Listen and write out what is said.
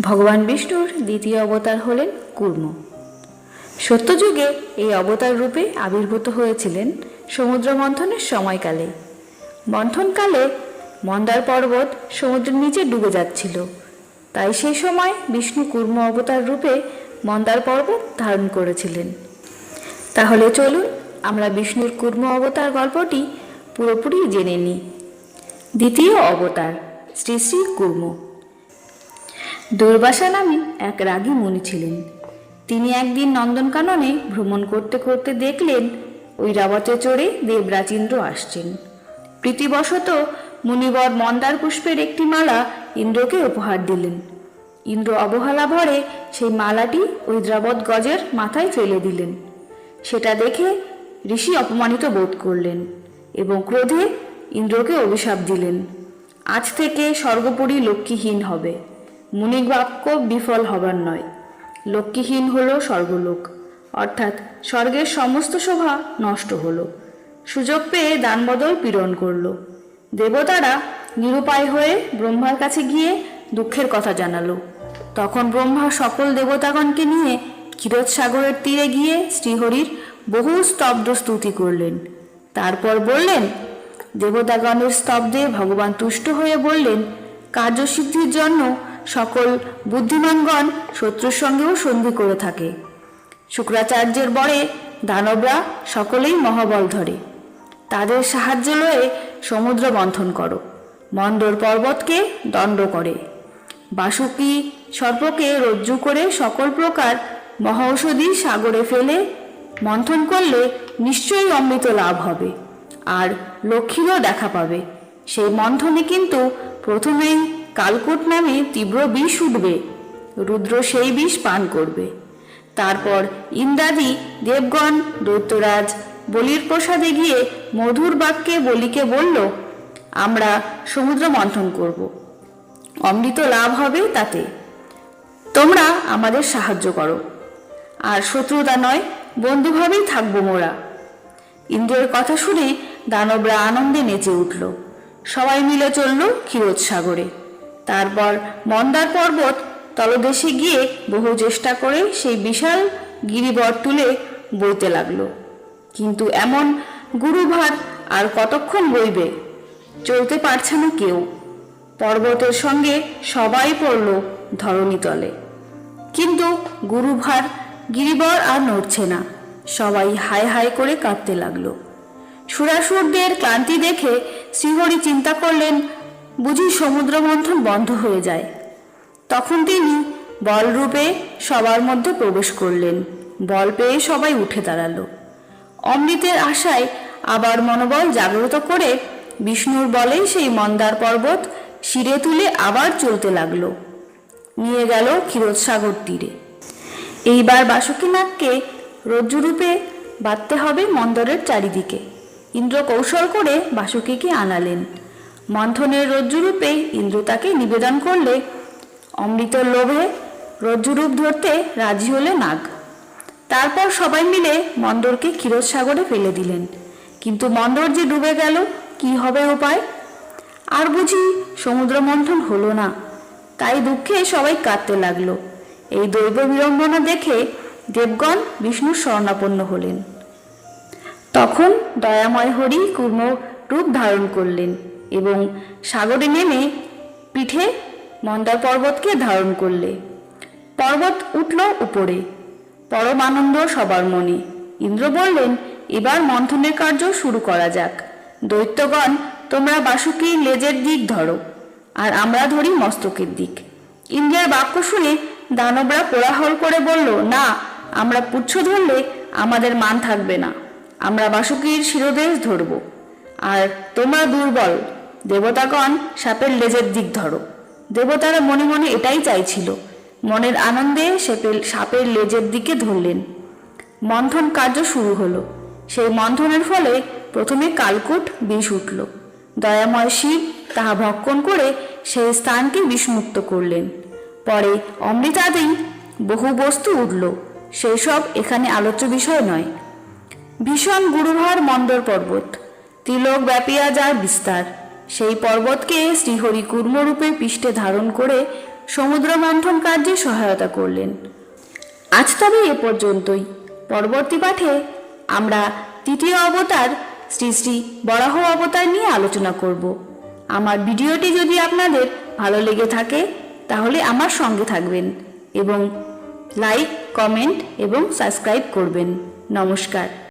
ভগবান বিষ্ণুর দ্বিতীয় অবতার হলেন কুর্ম। সত্যযুগে এই অবতার রূপে আবির্ভূত হয়েছিলেন সমুদ্র মন্থনের সময়কালে। মন্থনকালে মন্দার পর্বত সমুদ্রের নিচে ডুবে যাচ্ছিল। তাই সেই সময় বিষ্ণু কুর্ম অবতার রূপে মন্দার পর্বত ধারণ করেছিলেন। তাহলে চলুন আমরা বিষ্ণুর কুর্ম অবতার গল্পটি পুরোপুরি জেনে নিই। দ্বিতীয় অবতার শ্রী শ্রী কুর্ম। দুর্বাসা নামে এক রাগী মুনি ছিলেন। তিনি একদিন নন্দনকাননে ভ্রমণ করতে করতে দেখলেন, ওই রাবতে চড়ে দেবরাজেন্দ্র আসছেন। প্রীতিবশত মুনিবর মন্দার পুষ্পের একটি মালা ইন্দ্রকে উপহার দিলেন। ইন্দ্র অবহেলা ভরে সেই মালাটি ওই দ্রাবত গজের মাথায় ফেলে দিলেন। সেটা দেখে ঋষি অপমানিত বোধ করলেন এবং ক্রোধে ইন্দ্রকে অভিশাপ দিলেন। আজ থেকে স্বর্গপুরী লক্ষ্মীহীন হবে। মুনির বাক্য বিফল হবার নয়। লক্ষ্মীহীন হল স্বর্গলোক। অর্থাৎ স্বর্গের সমস্ত শোভা নষ্ট হল। সুযোগ পেয়ে দানবদল পীড়ন করল। দেবতারা নিরুপায় হয়ে ব্রহ্মার কাছে গিয়ে দুঃখের কথা জানালো। তখন ব্রহ্মা সকল দেবতাগণকে নিয়ে ক্ষীরোদ সাগরের তীরে গিয়ে শ্রীহরির বহু স্তব্ধ স্তুতি করলেন। তারপর বললেন, দেবতাগণের স্তব্ধে ভগবান তুষ্ট হয়ে বললেন, কার্যসিদ্ধির জন্য সকল বুদ্ধিমানগণ শত্রুর সঙ্গেও সন্ধি করে থাকে। শুক্রাচার্যের বরে দানবরা সকলেই মহাবল ধরে। তাদের সাহায্য লয়ে সমুদ্র মন্থন করো। মন্দর পর্বতকে দণ্ড করে। বাসুকি সর্পকে রজ্জু করে সকল প্রকার মহৌষধি সাগরে ফেলে মন্থন করলে নিশ্চয়ই অমৃত লাভ হবে। আর লক্ষ্মীরও দেখা পাবে। সেই মন্থনে কিন্তু প্রথমেই কালকুট নামে তীব্র বিষ উঠবে। রুদ্র সেই বিষ পান করবে। তারপর ইন্দ্রাদি, দেবগণ, দৈত্যরাজ বলির প্রসাদে গিয়ে মধুর বাক্যে বলিকে বলল, আমরা সমুদ্র মন্থন করব। অমৃত লাভ হবে তাতে। তোমরা আমাদের সাহায্য করো। আর শত্রুতা নয়, বন্ধুভাবেই থাকব মোরা। ইন্দ্রের কথা শুনে দানবরা আনন্দে নেচে উঠল। সবাই মিলে চলল ক্ষীরোদ সাগরে তারপর মন্দার পর্বত তলদেশে গিয়ে বহু চেষ্টা করে সেই বিশাল গিরিবর তুলে বইতে লাগল। কিন্তু এমন গুরুভার আর কতক্ষণ বইবে, চলতে পারছে না কেউ। পর্বতের সঙ্গে সবাই পড়ল ধরণীতলে কিন্তু গুরুভার, গিরিবর আর নড়ছে না। সবাই হাই হাই করে কাঁদতে লাগল। সুরাসুরদের ক্লান্তি দেখে শ্রীহরি চিন্তা করলেন বুঝি সমুদ্র মন্থন বন্ধ হয়ে যায়। তখন তিনি বলরূপে সবার মধ্যে প্রবেশ করলেন। বল পেয়ে সবাই উঠে দাঁড়াল। অমৃতের আশায় আবার মনোবল জাগ্রত করে বিষ্ণুর বলে সেই মন্দার পর্বত শিরে তুলে আবার চলতে লাগল। নিয়ে গেল ক্ষীরোদসাগর তীরে। এইবার বাসুকীনাথকে রজ্জুরূপে বাঁধতে হবে মন্দরের চারিদিকে। ইন্দ্র কৌশল করে বাসুকীকে আনালেন। মন্থনের রজ্জুরূপেই ইন্দ্র তাকে নিবেদন করলে, অমৃত লোভে রজ্জুরূপ ধরতে রাজি হলে নাগ। তারপর সবাই মিলে মন্দরকে ক্ষীরোদ সাগরে ফেলে দিলেন। কিন্তু মন্দর যে ডুবে গেল, কি হবে উপায়? আর বুঝি সমুদ্র মন্থন হলো না। তাই দুঃখে সবাই কাঁদতে লাগল। এই দৈব বিড়ম্বনা দেখে দেবগণ বিষ্ণুর স্বর্ণাপন্ন হলেন। তখন দয়াময় হরি কুর্ম রূপ ধারণ করলেন। এবং সাগরে নেমে পিঠে মন্দার পর্বতকে ধারণ করলে। পর্বত উঠল উপরে। পরম আনন্দ সবার মনে। ইন্দ্র বললেন, এবার মন্থনের কার্য শুরু করা যাক। দৈত্যগণ, তোমরা বাসুকি লেজের দিক ধরো, আর আমরা ধরি মস্তকের দিক। ইন্দ্রের বাক্য শুনে দানবরা কোলাহল করে বলল, না, আমরা পুচ্ছ ধরলে আমাদের মান থাকবে না। আমরা বাসুকির শিরোদেশ ধরব। আর তোমরা দুর্বল দেবতাগণ সাপের লেজের দিক ধরো। দেবতারা মনে মনে এটাই চাইছিল। মনের আনন্দে সেপের সাপের লেজের দিকে ধরলেন। মন্থন কার্য শুরু হলো। সেই মন্থনের ফলে প্রথমে কালকুট বিষ উঠল। দয়াময় শিব তাহা ভক্ষণ করে সেই স্থানকে বিষমুক্ত করলেন। পরে অমৃতাদেই বহু বস্তু উঠল। সেই সব এখানে আলোচ্য বিষয় নয়। ভীষণ গুরুভার মন্দর পর্বত। তিলক ব্যাপিয়া যার বিস্তার। সেই পর্বতকে শ্রীহরি কুর্মরূপে পৃষ্ঠে ধারণ করে সমুদ্র মন্থন কার্যে সহায়তা করলেন। আজ তবে এ পর্যন্তই। পরবর্তী পাঠে আমরা তৃতীয় অবতার শ্রী শ্রী বরাহ অবতার নিয়ে আলোচনা করব। আমার ভিডিওটি যদি আপনাদের ভালো লেগে থাকে, তাহলে আমার সঙ্গে থাকবেন এবং লাইক, কমেন্ট এবং সাবস্ক্রাইব করবেন। নমস্কার।